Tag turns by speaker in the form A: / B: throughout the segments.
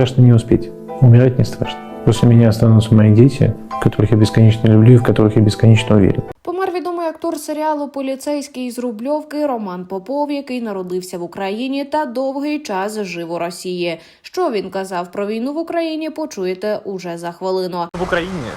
A: Страшно не успеть. Умирать не страшно. После меня останутся мои дети, которых я бесконечно люблю и в которых я бесконечно уверен.
B: Помер відомий актор серіалу Поліцейський з Рубльовки Роман Попов, який народився в Україні та довгий час жив у Росії. Що він казав про війну в Україні, почуєте уже за хвилину.
C: В Украине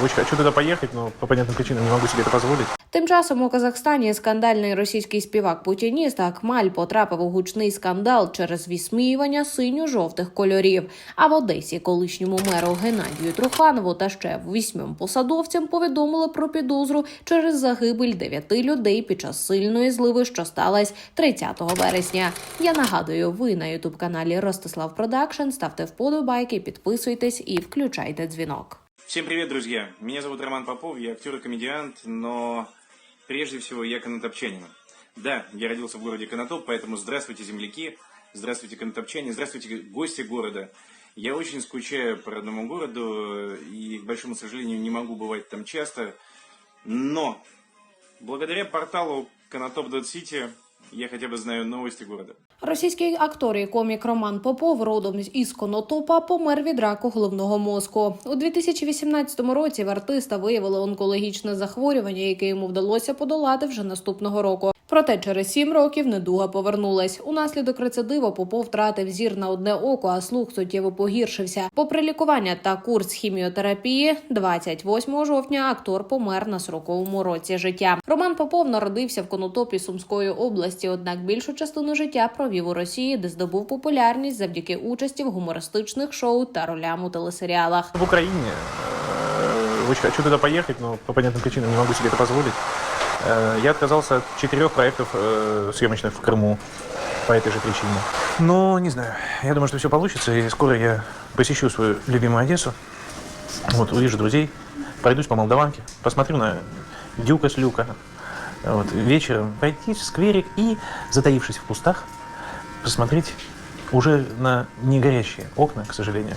C: э, очень хочу туда поехать, но по понятным причинам не могу себе это позволить.
B: Тим часом у Казахстані скандальний російський співак путініст Акмаль потрапив у гучний скандал через вісміювання синьо-жовтих кольорів. А в Одесі колишньому меру Геннадію Труханову та ще вісьмом посадовцям повідомили про підозру через загибель дев'яти людей під час сильної зливи, що сталася 30 вересня. Я нагадую, ви на ютуб каналі Ростислав Продакшн. Ставте вподобайки, підписуйтесь і включайте дзвінок.
D: Всем привет, друзья! Меня зовут Роман Попов, я актер и комедиант, но прежде всего я канатопчанин. Да, я родился в городе Конотоп, поэтому здравствуйте, земляки, здравствуйте, канатопчане, здравствуйте, гости города. Я очень скучаю по родному городу и, к большому сожалению, не могу бывать там часто, но благодаря порталу Конотоп City я хотя бы знаю новости города.
B: Російський актор і комік Роман Попов, родом із Конотопа, помер від раку головного мозку. У 2018 році в артиста виявили онкологічне захворювання, яке йому вдалося подолати вже наступного року. Проте через сім років недуга повернулась. Унаслідок рецидиву Попов втратив зір на одне око, а слух суттєво погіршився. Попри лікування та курс хіміотерапії, 28 жовтня актор помер на 40-му році життя. Роман Попов народився в Конотопі Сумської області, однак більшу частину життя провів у Росії, де здобув популярність завдяки участі в гумористичних шоу та ролям у телесеріалах.
C: В Украине э, очень хочу туда поехать, но по понятным причинам не могу себе это позволить. Э, Я отказался от четырех проектов э, съемочных в Крыму по этой же причине. Но не знаю, я думаю, что все получится, и скоро я посещу свою любимую Одессу, вот, увижу друзей, пройдусь по Молдаванке, посмотрю на Дюка с Люка, вот, вечером пойти в скверик и, затаившись в кустах, посмотреть уже на негорящие окна, к сожалению,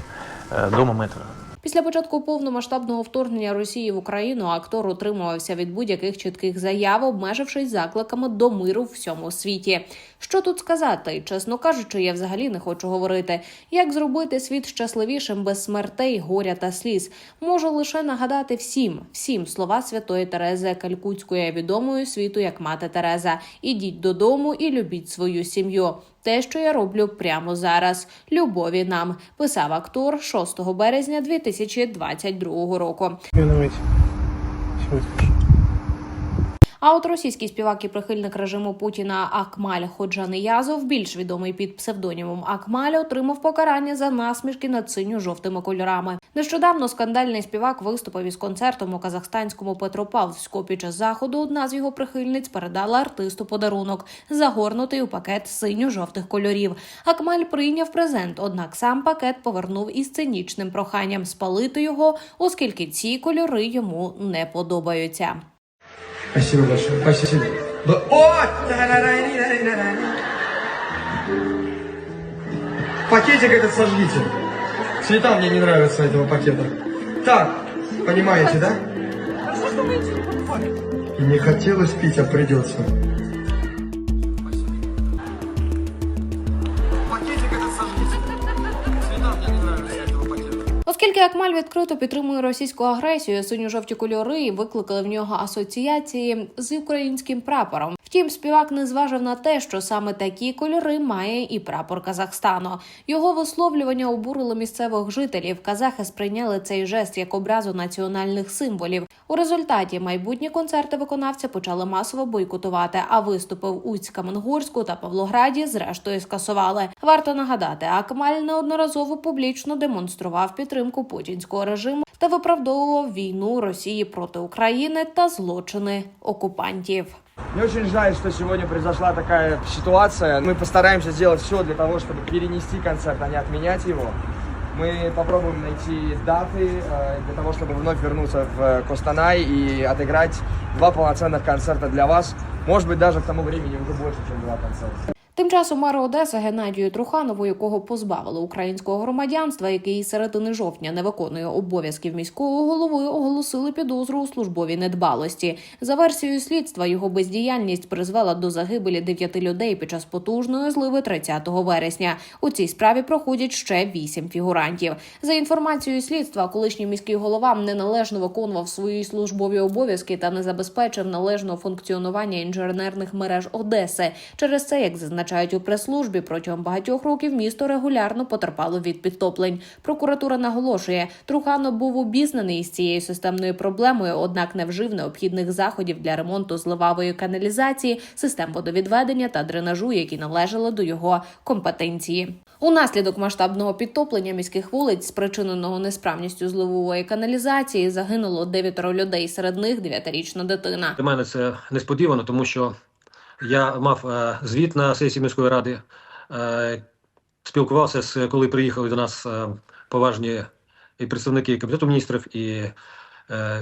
C: э, дома метро.
B: Після початку повномасштабного вторгнення Росії в Україну актор утримувався від будь-яких чітких заяв, обмежившись закликами до миру в всьому світі. Що тут сказати? Чесно кажучи, я взагалі не хочу говорити, як зробити світ щасливішим без смертей, горя та сліз. Можу лише нагадати всім, всім слова святої Терези Калькутської, відомої світу як мати Тереза. Ідіть додому і любіть свою сім'ю. Те, що я роблю прямо зараз. Любові нам писав актор 6 березня 2022 року. А от російський співак і прихильник режиму Путіна Акмаль Ходжаниязов, більш відомий під псевдонімом Акмаль, отримав покарання за насмішки над синьо-жовтими кольорами. Нещодавно скандальний співак виступив із концертом у казахстанському Петропавловську. Під час заходу одна з його прихильниць передала артисту подарунок, загорнутий у пакет синьо-жовтих кольорів. Акмаль прийняв презент, однак сам пакет повернув із цинічним проханням спалити його, оскільки ці кольори йому не подобаються.
E: Спасибо большое. Спасибо. О! Пакетик этот сожгите. Цвета мне не нравятся этого пакета. Так, понимаете, да? Не хотелось пить, а придется. Пакетик этот сожгите. Цвета мне не нравятся.
B: Оскільки Акмаль відкрито підтримує російську агресію, синьо-жовті кольори викликали в нього асоціації з українським прапором. Втім, співак не зважив на те, що саме такі кольори має і прапор Казахстану. Його висловлювання обурили місцевих жителів. Казахи сприйняли цей жест як образу національних символів. У результаті майбутні концерти виконавця почали масово бойкотувати, а виступи в Усть-Каменгурську та Павлограді зрештою скасували. Варто нагадати, Акмаль неодноразово публічно демонстрував підтримку путінського режиму та виправдовував війну Росії проти України та злочини окупантів.
F: Мне очень жаль, что сегодня произошла такая ситуация. Мы постараемся сделать все для того, чтобы перенести концерт, а не отменять его. Мы попробуем найти даты э, для того, чтобы вновь вернуться в Костанай и отыграть два полноценных концерта для вас. Может быть, даже к тому времени уже больше, чем два концерта.
B: Тим часом мер Одеси Геннадію Труханову, якого позбавили українського громадянства, який середини жовтня не виконує обов'язків міського голови, оголосили підозру у службовій недбалості. За версією слідства, його бездіяльність призвела до загибелі дев'яти людей під час потужної зливи 30 вересня. У цій справі проходять ще вісім фігурантів. За інформацією слідства, колишній міський голова неналежно виконував свої службові обов'язки та не забезпечив належного функціонування інженерних мереж Одеси. Через це, як зазначають у прес-службі, протягом багатьох років місто регулярно потерпало від підтоплень. Прокуратура наголошує, Труханов був обізнаний із цією системною проблемою, однак не вжив необхідних заходів для ремонту зливової каналізації, систем водовідведення та дренажу, які належали до його компетенції. Унаслідок масштабного підтоплення міських вулиць, спричиненого несправністю зливової каналізації, загинуло дев'ятеро людей. Серед них дев'ятирічна дитина.
G: Для мене це несподівано, тому що я мав е, звіт на сесії міської ради, е, спілкувався з коли приїхали до нас е, поважні і представники Кабінету міністрів, і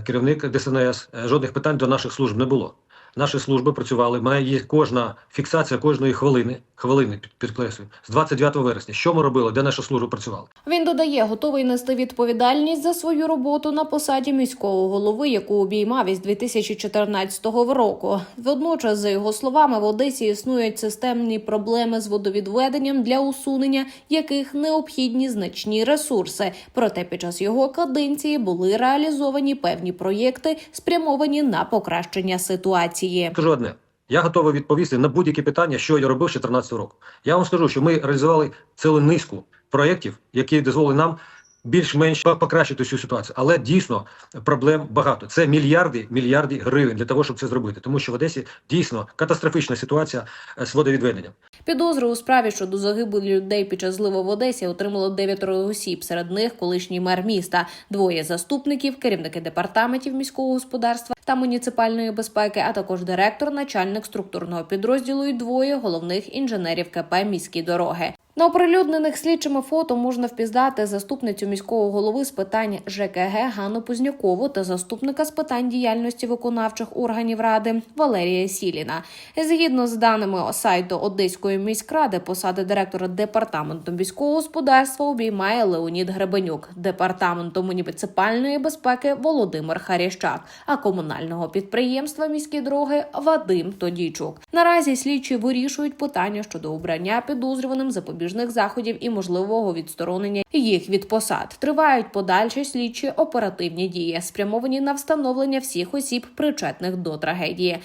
G: керівник ДСНС. Жодних питань до наших служб не було. Наші служби працювали. Має є кожна фіксація кожної хвилини, хвилини під- підкреслюю, з 29 вересня. Що ми робили, де наша служба працювала?
B: Він додає, готовий нести відповідальність за свою роботу на посаді міського голови, яку обіймав із 2014 року. Водночас, за його словами, в Одесі існують системні проблеми з водовідведенням, для усунення яких необхідні значні ресурси. Проте під час його каденції були реалізовані певні проєкти, спрямовані на покращення ситуації.
G: Скажу одне. Я готовий відповісти на будь-які питання, що я робив з 2014 року. Я вам скажу, що ми реалізували цілу низку проєктів, які дозволили нам більш-менш покращити цю ситуацію. Але дійсно проблем багато. Це мільярди, мільярди гривень для того, щоб це зробити. Тому що в Одесі дійсно катастрофічна ситуація з водовідведенням.
B: Підозру у справі щодо загибелі людей під час зливу в Одесі отримало дев'ятеро осіб. Серед них колишній мер міста, двоє заступників, керівники департаментів міського господарства та муніципальної безпеки, а також директор, начальник структурного підрозділу і двоє головних інженерів КП міські дороги. На оприлюднених слідчими фото можна впізнати заступницю міського голови з питань ЖКГ Ганну Познякову та заступника з питань діяльності виконавчих органів ради Валерія Сіліна. Згідно з даними сайту Одеської міськради, посада директора департаменту міського господарства обіймає Леонід Гребенюк, департаменту муніципальної безпеки Володимир Харіщак, а комунального підприємства міські дороги Вадим Тодійчук. Наразі слідчі вирішують питання щодо обрання підозрюваним запобіжних заходів і можливого відсторонення їх від посад. Тривають подальші слідчі оперативні дії, спрямовані на встановлення всіх осіб, причетних до трагедії.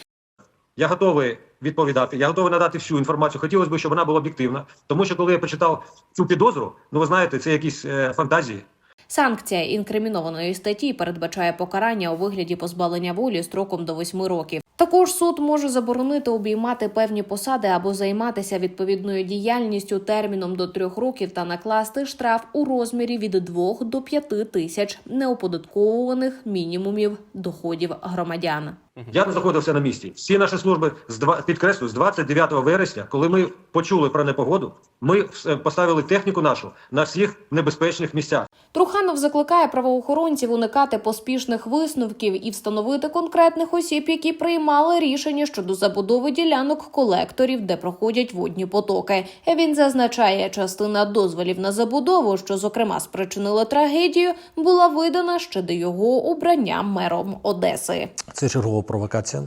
G: Я готовий відповідати. Я готовий надати всю інформацію. Хотілося б, щоб вона була об'єктивна. Тому що коли я почитав цю підозру, ну ви знаєте, це якісь е, фантазії.
B: Санкція інкримінованої статті передбачає покарання у вигляді позбавлення волі строком до 8 років. Також суд може заборонити обіймати певні посади або займатися відповідною діяльністю терміном до трьох років та накласти штраф у розмірі від 2 до 5 тисяч неоподатковуваних мінімумів доходів громадян.
G: Я не знаходився на місці. Всі наші служби з два підкреслю з 29 вересня, коли ми почули про непогоду, ми е, поставили техніку нашу на всіх небезпечних місцях.
B: Труханов закликає правоохоронців уникати поспішних висновків і встановити конкретних осіб, які приймали рішення щодо забудови ділянок колекторів, де проходять водні потоки. Він зазначає, частина дозволів на забудову, що зокрема спричинила трагедію, була видана ще до його обрання мером Одеси.
H: Це чергова провокація.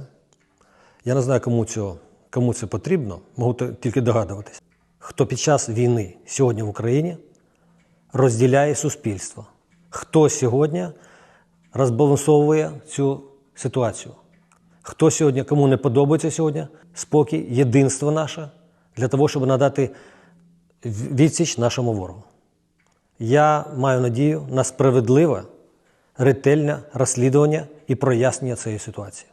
H: Я не знаю, кому, цього, кому це потрібно, можу тільки догадуватись. Хто під час війни сьогодні в Україні розділяє суспільство, хто сьогодні розбалансовує цю ситуацію, хто сьогодні, кому не подобається сьогодні спокій, єдинство наше для того, щоб надати відсіч нашому ворогу. Я маю надію на справедливе, ретельне розслідування і прояснення цієї ситуації.